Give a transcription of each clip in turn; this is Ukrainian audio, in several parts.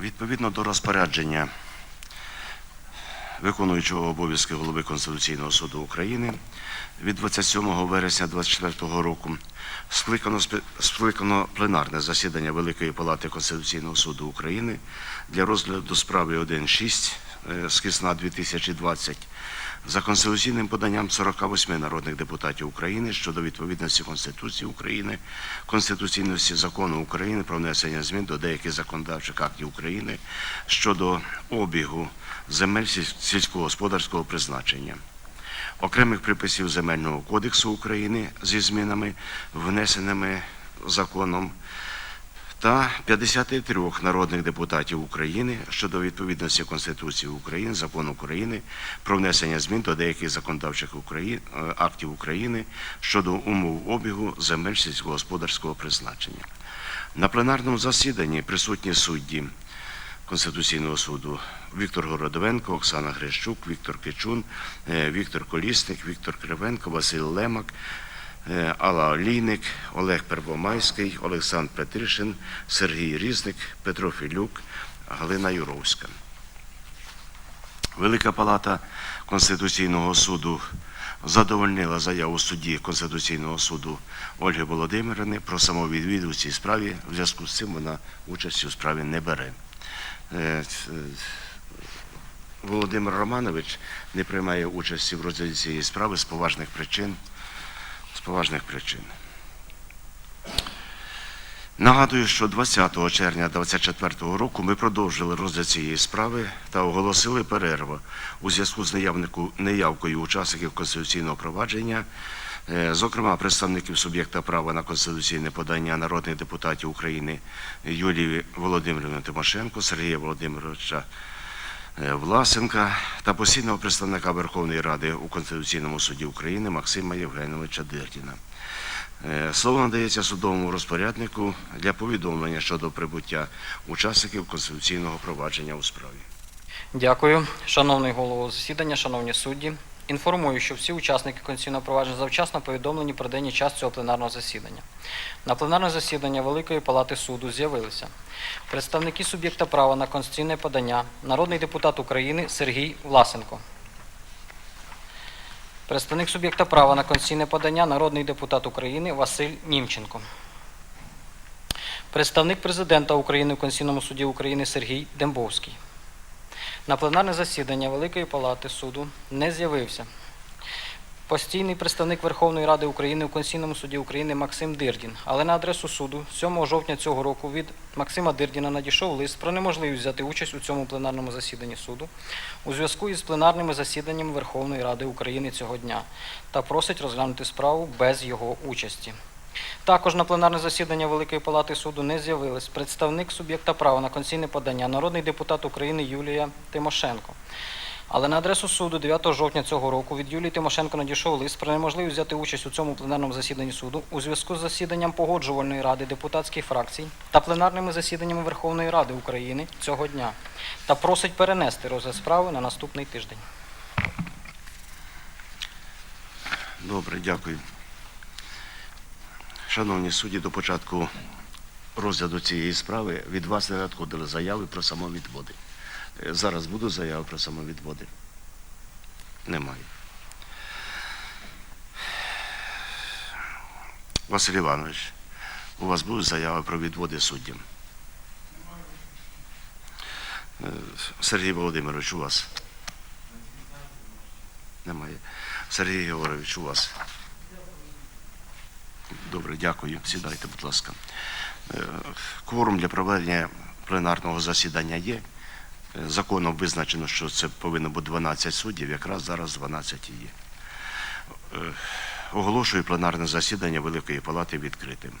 Відповідно до розпорядження виконуючого обов'язки голови Конституційного суду України від 27 вересня 2024 року скликано, скликано пленарне засідання Великої Палати Конституційного суду України для розгляду справи 1.6 скисна з кисна 2020 за конституційним поданням 48 народних депутатів України щодо відповідності Конституції України, конституційності закону України про внесення змін до деяких законодавчих актів України щодо обігу земель сільськогосподарського призначення окремих приписів Земельного кодексу України зі змінами, внесеними законом, та 53 народних депутатів України щодо відповідності Конституції України, закону України про внесення змін до деяких законодавчих Украї- е, актів України щодо умов обігу земель сільськогосподарського призначення. На пленарному засіданні присутні судді Конституційного суду Віктор Городовенко, Оксана Грищук, Віктор Кичун, е, Віктор Колісник, Віктор Кривенко, Василь Лемак, Алла Олійник, Олег Первомайський, Олександр Петришин, Сергій Різник, Петро Філюк, Галина Юровська. Велика Палата Конституційного суду задовольнила заяву судді Конституційного суду Ольги Володимирівни про самовідвід у цій справі. В зв'язку з цим вона участі у справі не бере. Е, е, Володимир Романович не приймає участі в розгляді цієї справи з поважних причин. З поважних причин. Нагадую, що 20 червня 2024 року ми продовжили розгляд цієї справи та оголосили перерву у зв'язку з неявкою учасників конституційного провадження, е, зокрема представників суб'єкта права на конституційне подання народних депутатів України Юлії Володимирівни Тимошенко, Сергія Володимировича Власенка та постійного представника Верховної Ради у Конституційному суді України Максима Євгеновича Дирдіна. Е, Слово надається судовому розпоряднику для повідомлення щодо прибуття учасників конституційного провадження у справі. Дякую. Шановний голово засідання, шановні судді. Інформую, що всі учасники конституційного провадження завчасно повідомлені про день і час цього пленарного засідання. На пленарне засідання Великої Палати суду з'явилися представники суб'єкта права на конституційне подання, народний депутат України Сергій Власенко. Представник суб'єкта права на конституційне подання, народний депутат України Василь Німченко. Представник президента України в Конституційному суді України Сергій Дембовський. На пленарне засідання Великої Палати суду не з'явився постійний представник Верховної Ради України у Конституційному суді України Максим Дирдін. Але на адресу суду 7 жовтня цього року від Максима Дирдіна надійшов лист про неможливість взяти участь у цьому пленарному засіданні суду у зв'язку із пленарними засіданнями Верховної Ради України цього дня та просить розглянути справу без його участі. Також на пленарне засідання Великої Палати суду не з'явились представник суб'єкта права на конституційне подання, народний депутат України Юлія Тимошенко. Але на адресу суду 9 жовтня цього року від Юлії Тимошенко надійшов лист про неможливість взяти участь у цьому пленарному засіданні суду у зв'язку з засіданням погоджувальної ради депутатських фракцій та пленарними засіданнями Верховної Ради України цього дня та просить перенести розгляд справи на наступний тиждень. Добре, дякую. Шановні судді, до початку розгляду цієї справи від вас не надходили заяви про самовідводи. Е, Зараз будуть заяви про самовідводи? Немає. Василь Іванович, у вас будуть заяви про відводи суддям? Е, Сергій Володимирович, у вас? Немає. Сергій Георгійович, у вас? Добре, дякую. Сідайте, будь ласка. Е, Кворум для проведення пленарного засідання є. Е, Законом визначено, що це повинно бути 12 суддів, якраз зараз 12 і є. Е, Оголошую пленарне засідання Великої Палати відкритим.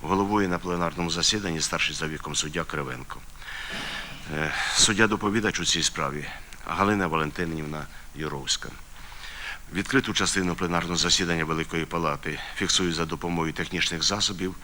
Головує на пленарному засіданні старший за віком суддя Кривенко. Суддя доповідач у цій справі Галина Валентинівна Юровська. Відкриту частину пленарного засідання Великої Палати фіксують за допомогою технічних засобів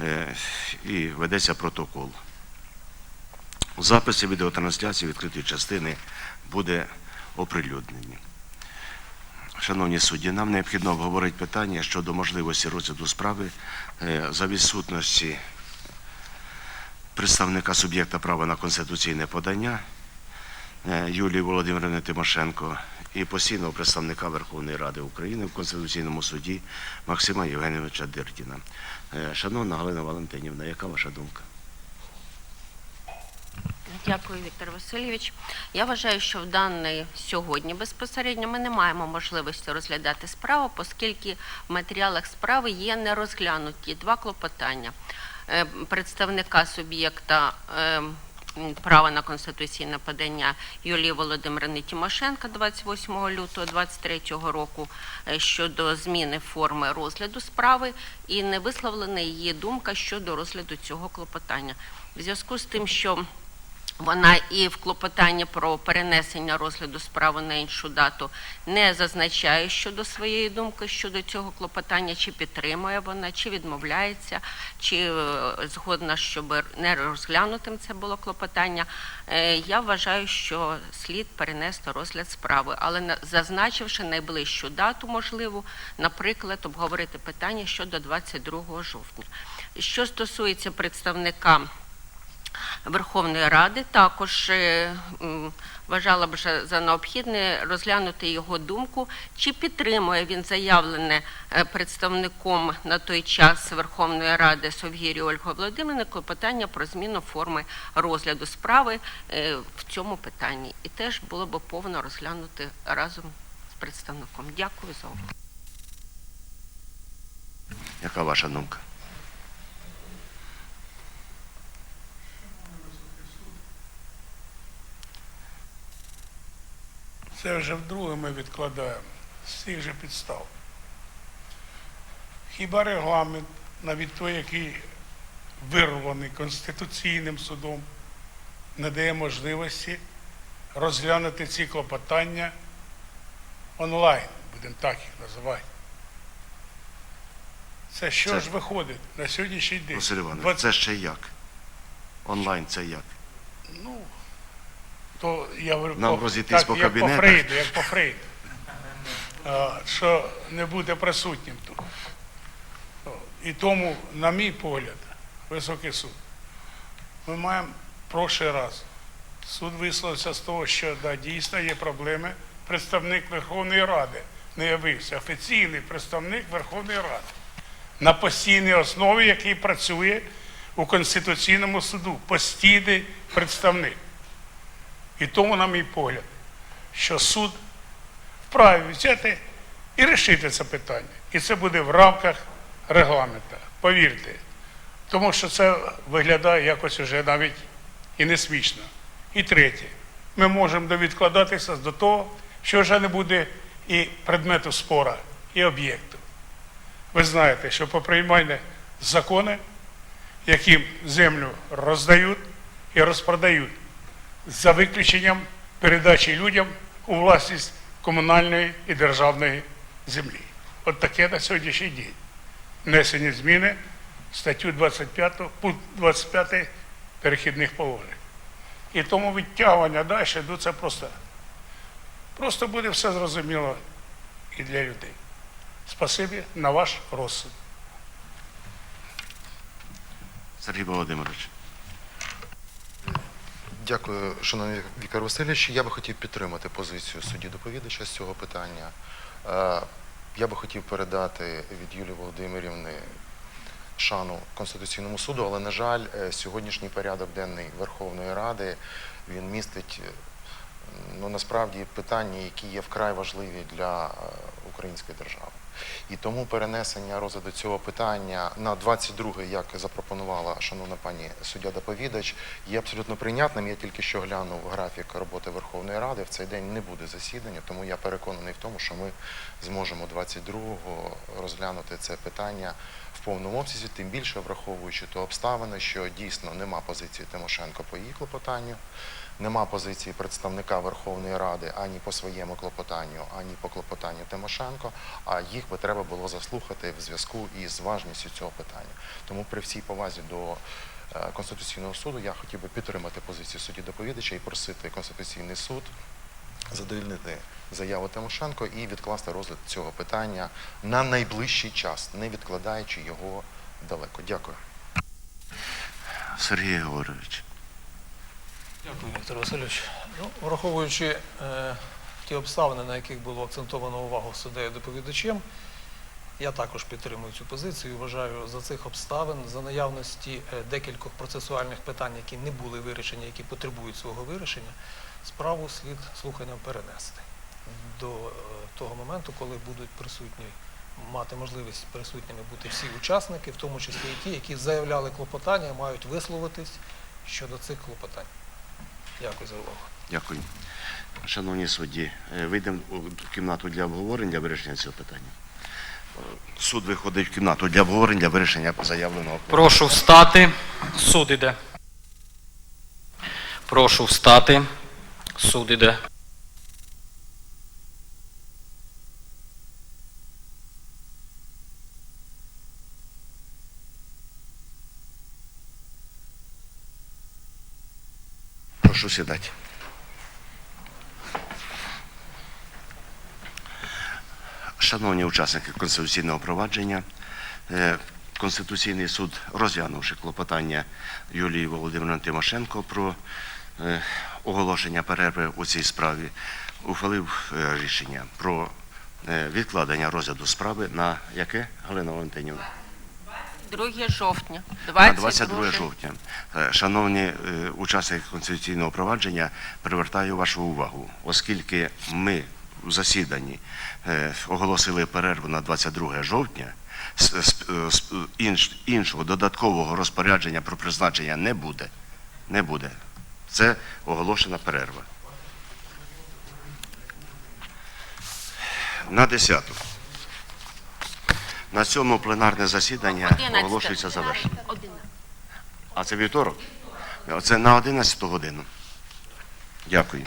е, і ведеться протокол. Записи відеотрансляції відкритої частини буде оприлюднені. Шановні судді, нам необхідно обговорити питання щодо можливості розгляду справи е, за відсутності представника суб'єкта права на конституційне подання е, Юлії Володимирівни Тимошенко і постійного представника Верховної Ради України в Конституційному суді Максима Євгеновича Дирдіна. Е, Шановна Галина Валентинівна, яка ваша думка? Дякую, Віктор Васильович. Я вважаю, що в даний сьогодні безпосередньо ми не маємо можливості розглядати справу, оскільки в матеріалах справи є нерозглянуті два клопотання Е, представника суб'єкта. М, Права на конституційне подання Юлії Володимирівни Тимошенка 28 лютого 2023 року е, щодо зміни форми розгляду справи і не висловлена її думка щодо розгляду цього клопотання. В зв'язку з тим, що вона і в клопотанні про перенесення розгляду справи на іншу дату не зазначає щодо своєї думки щодо цього клопотання, чи підтримує вона, чи відмовляється, чи е, згодна, щоб не розглянутим це було клопотання. Е, Я вважаю, що слід перенести розгляд справи, але на- зазначивши найближчу дату можливу, наприклад, обговорити питання щодо 22 жовтня. Що стосується представника. Верховної Ради також е, вважала б за- необхідне розглянути його думку, чи підтримує він заявлене е, представником на той час Верховної Ради Совгірі Ольгою Володимирівни клопотання про зміну форми розгляду справи е, в цьому питанні. І теж було б повно розглянути разом з представником. Дякую за увагу. Яка ваша думка? Це вже вдруге ми відкладаємо з цих же підстав. Хіба регламент, навіть той, який вирваний Конституційним судом, не дає можливості розглянути ці клопотання онлайн, будемо так їх називати. Це що Це- ж виходить на сьогоднішній день? Василь Іванович, Двадцять- це ще як? Онлайн це як? Ну, то я говорю, Нам по- розійтись так, по як по Фрейду, як по Фрейду. Що не буде присутнім тут. І тому, на мій погляд, високий суд, ми маємо прошлий раз. Суд висловився з того, що да, дійсно є проблеми. Представник Верховної Ради не явився. Офіційний представник Верховної Ради на постійній основі, який працює у Конституційному суду. Постійний представник. І тому, на мій погляд, що суд вправі взяти і рішити це питання. І це буде в рамках регламенту. Повірте. Тому що це виглядає якось вже навіть і не смішно. І третє, ми можемо довідкладатися до того, що вже не буде і предмету спора, і об'єкту. Ви знаєте, що поприймальні закони, яким землю роздають і розпродають, за виключенням передачі людям у власність комунальної і державної землі. От таке на сьогоднішній день. Внесені зміни в статтю 25, пункт 25 перехідних положень. І тому відтягування далі, ну це просто, просто буде все зрозуміло і для людей. Спасибі на ваш розсуд. Сергій Володимирович. Дякую, шановний Віктор Васильович. Я би хотів підтримати позицію судді доповідача з цього питання. Е, Я би хотів передати від Юлії Володимирівни шану Конституційному суду, але, на жаль, е, сьогоднішній порядок денний Верховної Ради він містить е, ну, насправді питання, які є вкрай важливі для української держави. І тому перенесення розгляду цього питання на 22 як запропонувала шановна пані суддя доповідач, є абсолютно прийнятним. Я тільки що глянув графік роботи Верховної Ради. В цей день не буде засідання, тому я переконаний в тому, що ми зможемо 22-го розглянути це питання в повному обсязі, тим більше враховуючи ту обставини, що дійсно нема позиції Тимошенко по її клопотанню, нема позиції представника Верховної Ради ані по своєму клопотанню, ані по клопотанню Тимошенко, а їх би треба було заслухати в зв'язку із важністю цього питання. Тому при всій повазі до е, Конституційного суду я хотів би підтримати позицію судді доповідача і просити Конституційний суд задовільнити заяву Тимошенко і відкласти розгляд цього питання на найближчий час, не відкладаючи його далеко. Дякую. Сергій Григорович. Дякую, Віктор Васильович. Ну, враховуючи е, ті обставини, на яких було акцентовано увагу суддею доповідачем, я також підтримую цю позицію. і Вважаю за цих обставин, за наявності е, декількох процесуальних питань, які не були вирішені, які потребують свого вирішення, справу слід слуханням перенести до е, того моменту, коли будуть присутні, мати можливість присутніми бути всі учасники, в тому числі і ті, які заявляли клопотання, мають висловитись щодо цих клопотань. Дякую за увагу. Дякую. Шановні судді, е, вийдемо у кімнату для обговорення для вирішення цього питання. Е, Суд виходить в кімнату для обговорення для вирішення заявленого. Прошу встати. Суд іде. Прошу встати. Суд іде. Прошу сідати. Шановні учасники конституційного провадження, е, Конституційний суд, розглянувши клопотання Юлії Володимирівни Тимошенко про е, оголошення перерви у цій справі, ухвалив е, рішення про відкладення розгляду справи на яке, Галина Валентинівна? 2 жовтня. На 22 22 жовтня. Шановні учасники конституційного провадження, привертаю вашу увагу, оскільки ми засіданні е, оголосили перерву на 22 жовтня, іншого додаткового розпорядження про призначення не буде. Не буде. Це оголошена перерва. На 10. На цьому пленарне засідання 11. оголошується завершеним. 11. А це вівторок? Це на 11 годину. Дякую.